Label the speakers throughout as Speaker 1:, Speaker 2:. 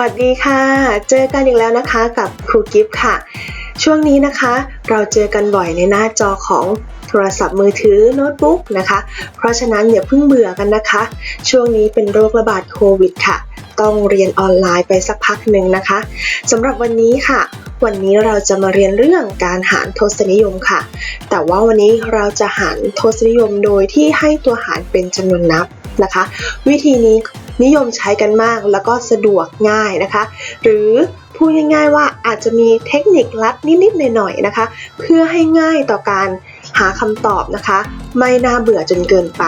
Speaker 1: วัสดีค่ะ เจอกันอีกแล้วนะคะกับครูกิฟต์ค่ะ ช่วงนี้นะคะเราเจอกันบ่อยในหน้าจอของโทรศัพท์มือถือโน้ตบุ๊กนะคะ เพราะฉะนั้นอย่าเพิ่งเบื่อกันนะคะ ช่วงนี้เป็นโรคระบาดโควิดค่ะ ต้องเรียนออนไลน์ไปสักพักหนึ่งนะคะสำหรับวันนี้ค่ะ วันนี้เราจะมาเรียนเรื่องการหารทศนิยมค่ะ แต่ว่าวันนี้เราจะหารทศนิยมโดยที่ให้ตัวหารเป็นจำนวนนับนะคะ วิธีนี้ นิยมใช้กันมากแล้วก็สะดวกง่ายนะคะ หรือพูดง่ายๆว่าอาจจะมีเทคนิคลัดนิดๆหน่อยๆนะคะ เพื่อให้ง่ายต่อการหาคำตอบนะคะ ไม่น่าเบื่อจนเกินไป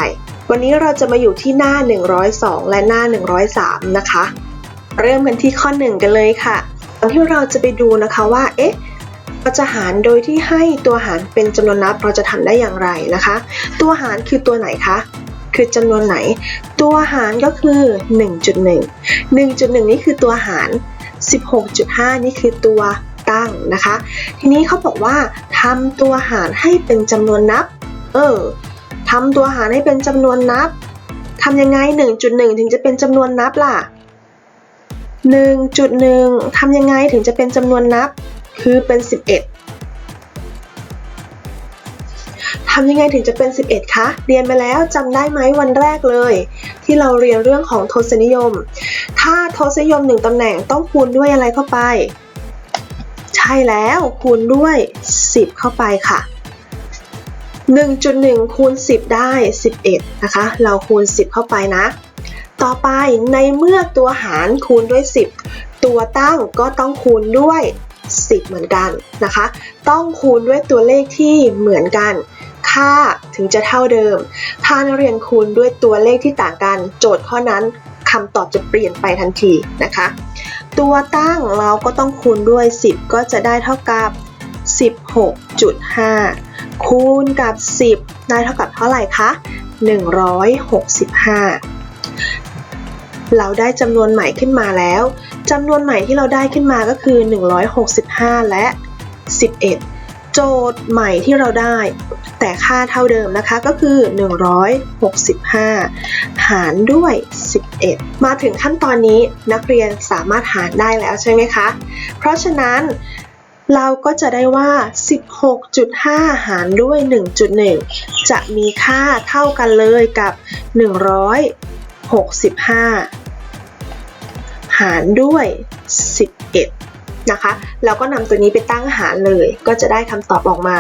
Speaker 1: วันนี้เราจะมาอยู่ที่หน้า 102 และหน้า 103 นะคะ เริ่มกันที่ข้อ 1 กันเลยค่ะก่อนที่เราจะไปดูนะคะว่าเอ๊ะเราจะหารโดยที่ให้ตัวหารเป็นจำนวนนับเราจะทำได้อย่างไรนะคะ ตัวหารคือตัวไหนคะ คือจำนวนไหน ตัวหารก็คือ 1.1 1.1 นี่คือตัวหาร 16.5 นี่คือตัวตั้งนะคะ ทีนี้เขาบอกว่าทำตัวหารให้เป็นจำนวนนับ เออทำตัวหารให้เป็นจำนวนนับทำยังไง 1.1 ถึงจะเป็นจำนวนนับล่ะ 1.1 ทำยังไงถึงจะเป็นจำนวนนับ คือเป็น 11 ทำยังไงถึงจะเป็น 11 คะ เรียนไปแล้วจำได้ไหมวันแรกเลย ที่เราเรียนเรื่องของทศนิยม ถ้าทศนิยม 1ตำแหน่งต้องคูณด้วยอะไรเข้าไป ใช่แล้วคูณด้วย 10 เข้าไปค่ะ 1.1 คูณ 10 ได้ 11 นะคะ เราคูณ 10 เข้าไปนะ ต่อไปในเมื่อตัวหารคูณด้วย 10 ตัวตั้งก็ต้องคูณด้วย10 เหมือนกันนะคะ ต้องคูณด้วยตัวเลขที่เหมือนกัน ค่าถึงจะเท่าเดิม ถ้านักเรียนคูณด้วยตัวเลขที่ต่างกัน โจทย์ข้อนั้นคำตอบจะเปลี่ยนไปทันทีนะคะ ตัวตั้งเราก็ต้องคูณด้วย 10 ก็จะได้เท่ากับ 16.5 คูณกับ 10 ได้เท่ากับเท่าไหร่คะ 165 เราได้จำนวนใหม่ขึ้นมาแล้วจำนวนใหม่ที่เราได้ขึ้นมาก็คือ 165 และ 11 โจทย์ใหม่ที่เราได้ แต่ค่าเท่าเดิมนะคะก็คือ 165 หารด้วย 11 มาถึงขั้นตอนนี้นักเรียนสามารถหารได้แล้วใช่ไหมคะ เพราะฉะนั้นเราก็จะได้ว่า 16.5 หารด้วย 1.1 จะมีค่าเท่ากันเลยกับ 165 หารด้วย 11 นะคะแล้วก็นำตัวนี้ไปตั้งหารเลย ก็จะได้คำตอบออกมา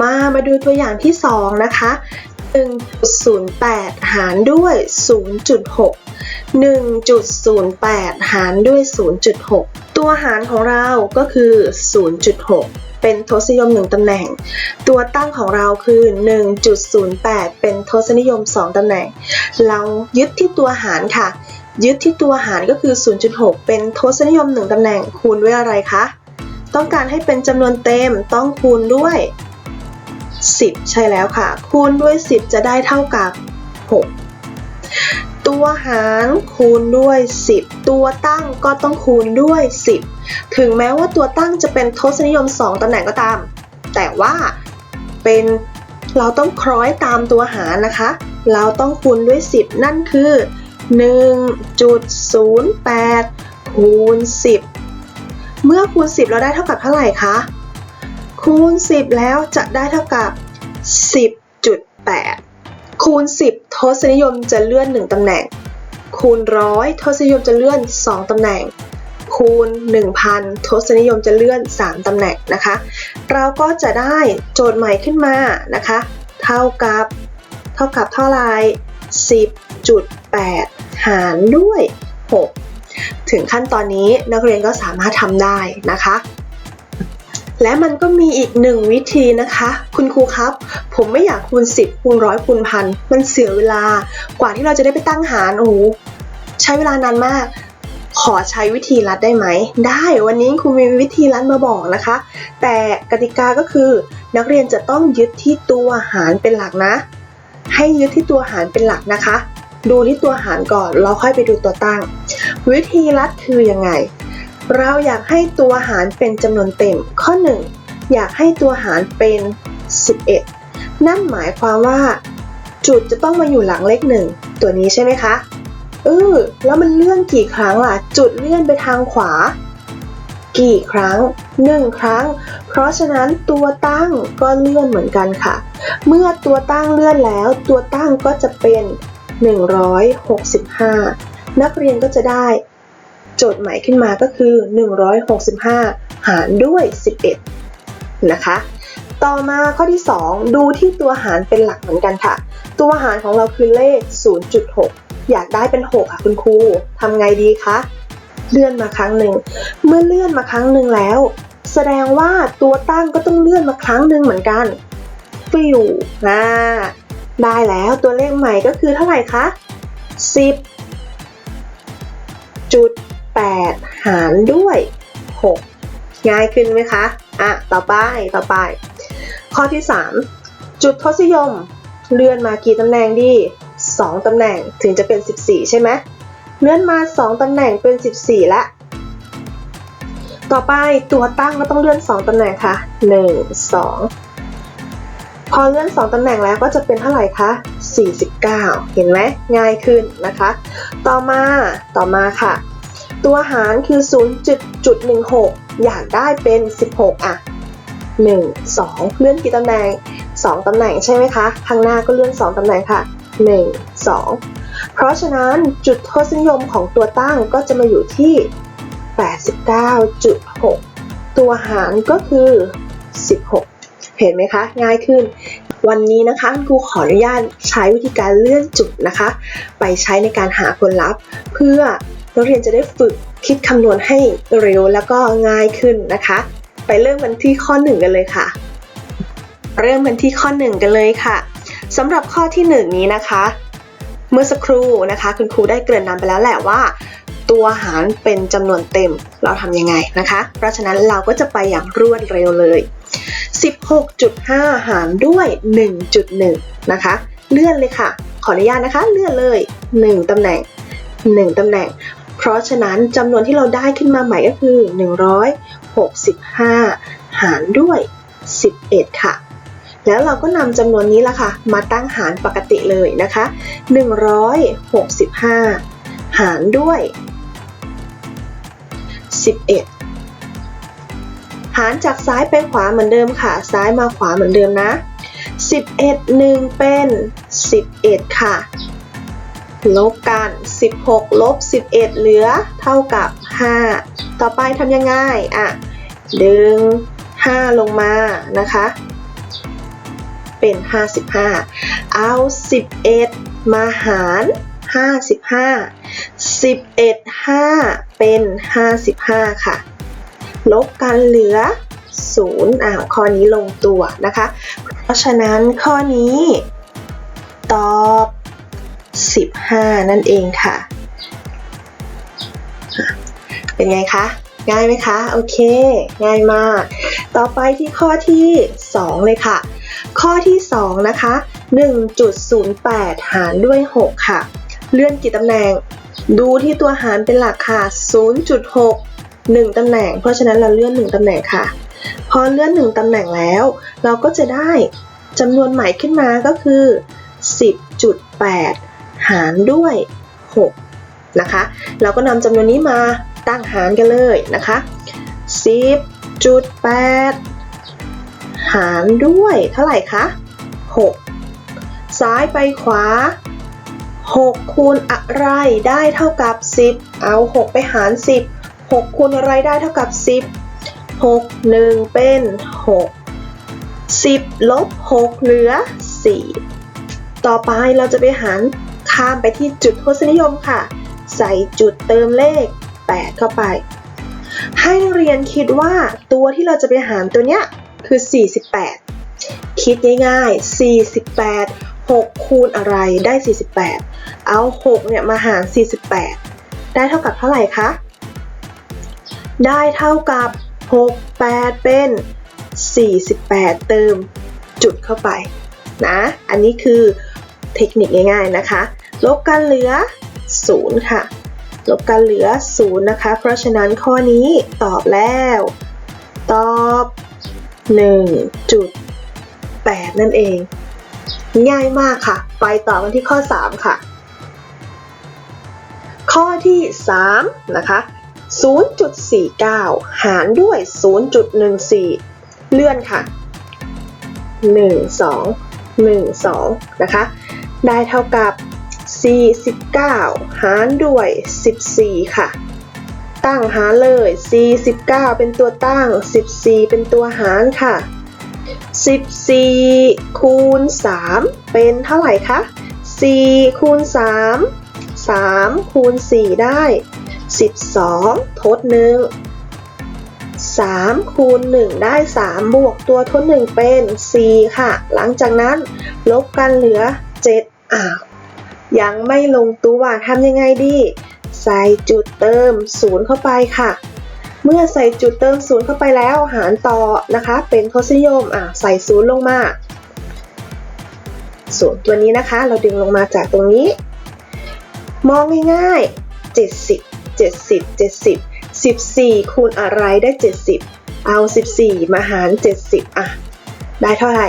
Speaker 1: มามาดูตัวอย่างที่ 2 นะคะ1.08 หารด้วย 0.6 1.08 หารด้วย 0.6 ตัวหารของเราก็คือ 0.6 เป็นทศนิยม 1 ตำแหน่ง ตัวตั้งของเราคือ 1.08 เป็นทศนิยม 2 ตำแหน่ง เรายึดที่ตัวหารค่ะ ยึดที่ตัวหารก็คือ 0.6 เป็นทศนิยม 1ตำแหน่งคูณด้วยอะไรคะ ต้องการให้เป็นจำนวนเต็มต้องคูณด้วย 10 ใช่แล้วค่ะ คูณด้วย 10 จะได้เท่ากับ 6 ตัวหารคูณด้วย 10 ตัวตั้งก็ต้องคูณด้วย 10 ถึงแม้ว่าตัวตั้งจะเป็นทศนิยม 2ตำแหน่งก็ตาม แต่ว่าเป็นเราต้องคล้อยตามตัวหารนะคะ เราต้องคูณด้วย 10 นั่นคือ 1.08 คูณ 10 เมื่อคูณ 10 เราได้เท่ากับเท่าไหร่คะ คูณ 10 แล้วจะได้เท่ากับ 10.8 คูณ 10 ทศนิยมจะเลื่อน 1 ตำแหน่ง คูณร้อยทศนิยมจะเลื่อน 2 ตำแหน่ง คูณ 1,000 ทศนิยมจะเลื่อน 3 ตำแหน่งนะคะ เราก็จะได้โจทย์ใหม่ขึ้นมานะคะ เท่ากับ เท่ากับเท่าไหร่10.8 หารด้วย 6 ถึงขั้นตอนนี้นักเรียนก็สามารถทำได้นะคะ และมันก็มีอีกหนึ่งวิธีนะคะ คุณครูครับ ผมไม่อยากคูณ 10คูณร้อยคูณพันมันเสียเวลากว่าที่เราจะได้ไปตั้งหารโอ้โหใช้เวลานานมากขอใช้วิธีลัดได้ไหม ได้วันนี้ครูมีวิธีลัดมาบอกนะคะ แต่กติกาก็คือ นักเรียนจะต้องยึดที่ตัวหารเป็นหลักนะ ให้ยึดที่ตัวหารเป็นหลักนะคะ ดูที่ตัวหารก่อนเราค่อยไปดูตัวตั้ง วิธีลัดคือยังไง เราอยากให้ตัวหารเป็นจำนวนเต็ม ข้อ 1 อยากให้ตัวหารเป็น 11 นั่นหมายความว่า จุดจะต้องมาอยู่หลังเลขหนึ่งตัวนี้ใช่ไหมคะเอออแล้วมันเลื่อนกี่ครั้งล่ะ จุดเลื่อนไปทางขวา กี่ครั้ง 1 ครั้ง เพราะฉะนั้นตัวตั้งก็เลื่อนเหมือนกันค่ะ เมื่อตัวตั้งเลื่อนแล้ว ตัวตั้งก็จะเป็น 165 นักเรียนก็จะได้ โจทย์ใหม่ขึ้นมาก็คือ 165 หารด้วย 11 นะคะ ต่อมาข้อที่ 2 ดูที่ตัวหารเป็นหลักเหมือนกันค่ะ ตัวหารของเราคือเลข 0.6 อยากได้เป็น 6 ค่ะคุณครูทำไงดีคะ เลื่อนมาครั้งหนึ่ง เมื่อเลื่อนมาครั้งหนึ่งแล้ว แสดงว่าตัวตั้งก็ต้องเลื่อนมาครั้งหนึ่งเหมือนกันฟิวอ่า ได้แล้วตัวเลขใหม่ก็คือเท่าไหร่คะ 10จุด8หารด้วย 6 ง่ายขึ้นไหมคะ อะ ต่อไป ต่อไป ข้อที่ 3 จุดทศนิยม เลื่อนมากี่ตำแหน่งดี 2 ตำแหน่งถึงจะเป็น 14 ใช่ไหม เลื่อนมา 2 ตำแหน่งเป็น 14แล้วต่อไปตัวตั้งก็ต้องเลื่อน 2 ตำแหน่งค่ะ 1 2 พอเลื่อน 2ตำแหน่งแล้วก็จะเป็นเท่าไหร่คะ 49 เห็นไหมง่ายขึ้นนะคะ ต่อมาต่อมาค่ะ ตัวหารคือ 0.16 อยากได้เป็น 16 อะ 1 2 เลื่อนกี่ตำแหน่ง 2 ตำแหน่งใช่ไหมคะ ข้างหน้าก็เลื่อน 2 ตำแหน่งค่ะ 1 2 เพราะฉะนั้นจุดทศนิยมของตัวตั้งก็จะมาอยู่ที่ 89.6 ตัวหารก็คือ 16 เห็นไหมคะ ง่ายขึ้น วันนี้นะคะคุณครูขออนุญาตใช้วิธีการเลื่อนจุดนะคะ ไปใช้ในการหาผลลัพธ์ เพื่อนักเรียนจะได้ฝึกคิดคำนวณให้เร็วแล้วก็ง่ายขึ้นนะคะ ไปเริ่มกันที่ข้อ 1 กันเลยค่ะ เริ่มกันที่ข้อ 1 กันเลยค่ะสำหรับข้อที่ 1 นี้นะคะ เมื่อสักครู่นะคะ คุณครูได้เกริ่นนำไปแล้วแหละว่า ตัวหารเป็นจำนวนเต็มเราทำยังไงนะคะ เพราะฉะนั้นเราก็จะไปอย่างรวดเร็วเลย 16.5 หารด้วย 1.1 นะคะ เลื่อนเลยค่ะ ขออนุญาตนะคะ เลื่อนเลย 1ตำแหน่ง 1ตำแหน่ง เพราะฉะนั้นจำนวนที่เราได้ขึ้นมาใหม่ก็คือ 165 หารด้วย 11 ค่ะ แล้วเราก็นำจำนวนนี้ละค่ะ มาตั้งหารปกติเลยนะคะ 165 หารด้วย 11ารจากซ้ายไปขวาเหมือนเดิมค่ะ ซ้ายมาขวาเหมือนเดิมนะ 11 1 เป็น 11 ค่ะ ลบกัน 16 ลบ 11 เหลือเท่ากับ 5 ต่อไปทำยังไงอะ ดึง 5 ลงมานะคะ เป็น 55 เอา 11 มาหาร55 11 5 เป็น 55 ค่ะ ลบกันเหลือ0อ้าวข้อนี้ลงตัวนะคะ เพราะฉะนั้นข้อนี้ ตอบ 15 นั่นเองค่ะ เป็นไงคะ ง่ายไหมคะ โอเค ง่ายมาก ต่อไปที่ข้อที่ 2 เลยค่ะ ข้อที่ 2 นะคะ 1.08 หารด้วย 6 ค่ะ เลื่อนกี่ตำแหน่ง ดูที่ตัวหารเป็นหลักค่ะ 0.6 1 ตำแหน่ง เพราะฉะนั้นเราเลื่อน 1 ตำแหน่งค่ะ พอเลื่อน 1 ตำแหน่งแล้ว เราก็จะได้จำนวนใหม่ขึ้นมาก็คือ 10.8 หารด้วย 6 นะคะ เราก็นำจำนวนนี้มาตั้งหารกันเลยนะคะ 10.8 หารด้วยเท่าไหร่คะ 6 ซ้ายไปขวา 6 คูณอะไรได้เท่ากับ 10 เอา 6 ไปหาร 10 6คูณอะไรได้เท่ากับ 10 6 1 เป็น 6 10 ลบ 6 เหลือ 4 ต่อไปเราจะไปหารข้ามไปที่จุดทศนิยมค่ะ ใส่จุดเติมเลข 8 เข้าไป ให้นักเรียนคิดว่าตัวที่เราจะไปหารตัวเนี้ยคือ 48 คิดง่ายๆ 48 6 คูณอะไรได้ 48 เอา 6 เนี่ย มาหาร 48 ได้เท่ากับเท่าไหร่คะ ได้เท่ากับ 6 8 เป็น 48 เติมจุดเข้าไปนะ อันนี้คือเทคนิคง่ายๆนะคะ ลบกันเหลือ 0 ค่ะ ลบกันเหลือ 0 นะคะ เพราะฉะนั้นข้อนี้ตอบแล้ว ตอบ 1.8 นั่นเอง ง่ายมากค่ะ ไปต่อกันที่ข้อ 3 ค่ะ ข้อที่ 3 นะคะ 0.49 หารด้วย 0.14 เลื่อนค่ะ 1 2 1 2 นะคะ ได้เท่ากับ 49 หารด้วย 14 ค่ะ ตั้งหารเลย 49 เป็นตัวตั้ง 14 เป็นตัวหารค่ะ 14 คูณ 3 เป็นเท่าไหร่คะ 4 คูณ 3 3 คูณ 4 ได้ 12 ทด1 3คูณ1ได้ 3 บวกตัวทด1เป็น 4 ค่ะ หลังจากนั้นลบกันเหลือ 7อ้าวยังไม่ลงตัวทำยังไงดี ใส่จุดเติม 0 เข้าไปค่ะ เมื่อใส่จุดเติม 0 เข้าไปแล้วหารต่อนะคะ เป็นทศนิยมอะใส่ 0 ลงมาศูนย์ตัวนี้นะคะ เราดึงลงมาจากตรงนี้ มองง่ายๆ 70 70 70 14 คูณอะไรได้ 70 เอา 14 มาหาร 70 อะ ได้เท่าไหร่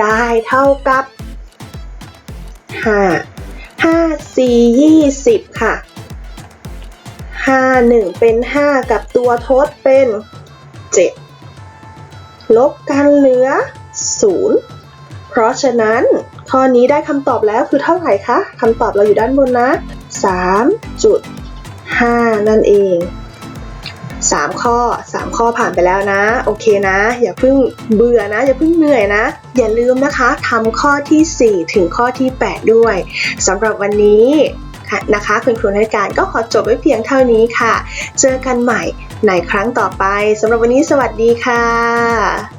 Speaker 1: ได้เท่ากับ 5 5 4 20 ค่ะ 5 1 เป็น 5 กับตัวทดเป็น 7 ลบกันเหลือ 0 เพราะฉะนั้นข้อนี้ได้คำตอบแล้วคือเท่าไหร่คะ คำตอบเราอยู่ด้านบนนะ3.5 นั่นเอง 3 ข้อ 3 ข้อผ่านไปแล้วนะ โอเคนะ อย่าเพิ่งเบื่อนะ อย่าเพิ่งเหนื่อยนะ อย่าลืมนะคะทำข้อที่ 4 ถึงข้อที่ 8 ด้วยสำหรับวันนี้นะคะคุณครูนักการก็ขอจบไว้เพียงเท่านี้ค่ะ เจอกันใหม่ในครั้งต่อไปสำหรับวันนี้สวัสดีค่ะ